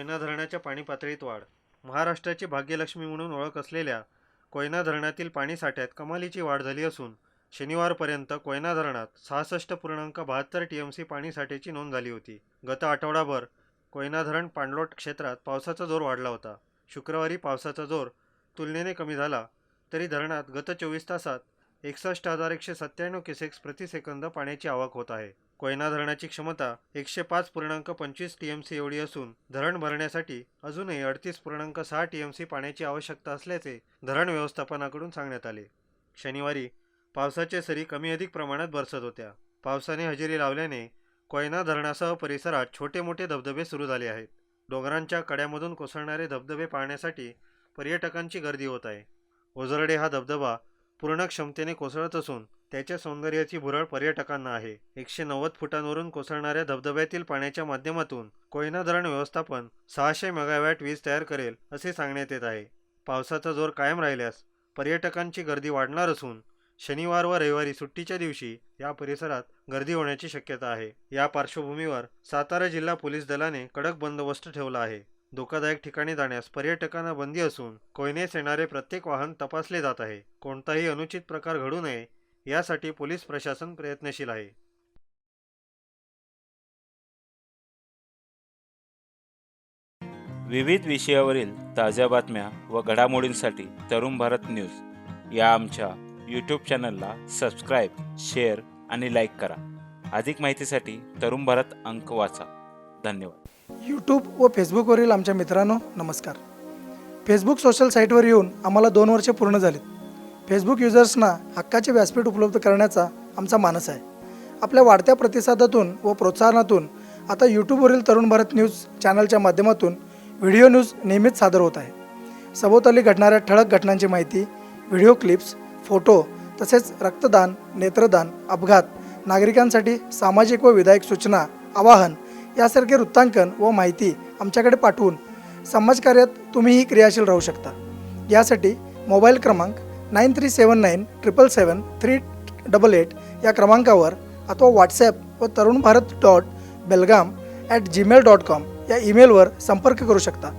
कोयना धरणाच्या पाणी पातळीत वाढ. महाराष्ट्राची भाग्यलक्ष्मी म्हणून ओळख असलेल्या कोयना धरणातील पाणीसाठ्यात कमालीची वाढ झाली असून शनिवारपर्यंत कोयना धरणात सहासष्ट पूर्णांक बहात्तर टी एम सी पाणीसाठ्याची नोंद झाली होती. गत आठवडाभर कोयना धरण पाणलोट क्षेत्रात पावसाचा जोर वाढला होता. शुक्रवारी पावसाचा जोर तुलनेने कमी झाला तरी धरणात गत चोवीस तासात एकसष्ट हजार एकशे सत्त्याण्णव क्युसेक्स प्रति सेकंद पाण्याची आवक होत आहे. कोयना धरणाची क्षमता एकशे पाच पूर्णांक पंचवीस टी एम सी एवढी असून धरण भरण्यासाठी अजूनही अडतीस पूर्णांक सहा टी एम सी पाण्याची आवश्यकता असल्याचे धरण व्यवस्थापनाकडून सांगण्यात आले. शनिवारी पावसाचे सरी कमी अधिक प्रमाणात बरसत होत्या. पावसाने हजेरी लावल्याने कोयना धरणासह परिसरात छोटे मोठे धबधबे सुरू झाले आहेत. डोंगरांच्या कड्यामधून कोसळणारे धबधबे पाहण्यासाठी पर्यटकांची गर्दी होत आहे. ओझरडे हा धबधबा पूर्ण क्षमतेने कोसळत असून त्याच्या सौंदर्याची भुरळ पर्यटकांना आहे. एकशे नव्वद फुटांवरून कोसळणाऱ्या धबधब्यातील पाण्याच्या माध्यमातून कोयना धरण व्यवस्थापन सहाशे मेगावॅट वीज तयार करेल असे सांगण्यात येत आहे. पावसाचा जोर कायम राहिल्यास पर्यटकांची गर्दी वाढणार असून शनिवार व रविवारी सुट्टीच्या दिवशी या परिसरात गर्दी होण्याची शक्यता आहे. या पार्श्वभूमीवर सातारा जिल्हा पोलीस दलाने कडक बंदोबस्त ठेवला आहे. धोकादायक ठिकाणी जाण्यास पर्यटकांना बंदी असून कोयनेस येणारे प्रत्येक वाहन तपासले जात आहे. कोणताही अनुचित प्रकार घडू नये यासाठी पोलीस प्रशासन प्रयत्नशील आहे. विविध विषयावरील ताज्या बातम्या व घडामोडींसाठी तरुण भारत न्यूज या आमच्या यूट्यूब चॅनलला सबस्क्राईब शेअर आणि लाईक करा. अधिक माहितीसाठी तरुण भारत अंक वाचा. धन्यवाद. यूट्यूब व फेसबुकवरील आमच्या मित्रांनो नमस्कार. फेसबुक सोशल साईटवर येऊन आम्हाला दोन वर्षे पूर्ण झालीत. फेसबुक युजर्सना हक्काचे व्यासपीठ उपलब्ध करण्याचा आमचा मानस आहे. आपल्या वाढत्या प्रतिसादातून व प्रोत्साहनातून आता यूट्यूबवरील तरुण भारत न्यूज चॅनलच्या माध्यमातून व्हिडिओ न्यूज नेहमीच सादर होत आहे. सभोवताली घडणाऱ्या ठळक घटनांची माहिती व्हिडिओ क्लिप्स फोटो तसेच रक्तदान नेत्रदान अपघात नागरिकांसाठी सामाजिक व विधायक सूचना आवाहन यासारखे वृत्तांकन व माहिती आमच्याकडे पाठवून समाजकार्यात तुम्हीही क्रियाशील राहू शकता. यासाठी मोबाईल क्रमांक nine three seven nine triple seven three double eight या क्रमांकावर अथवा व्हॉट्सॲप व Tarun Bharat dot Belgaum at Gmail dot com या ईमेलवर संपर्क करू शकता.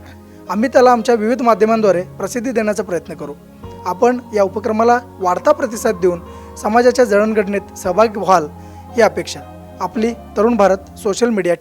आम्ही त्याला आमच्या विविध माध्यमांद्वारे प्रसिद्धी देण्याचा प्रयत्न करू. आपण या उपक्रमाला वाढता प्रतिसाद देऊन समाजाच्या जळणघडणीत सहभागी व्हाल ही अपेक्षा. आपली Tarun Bharat social media team.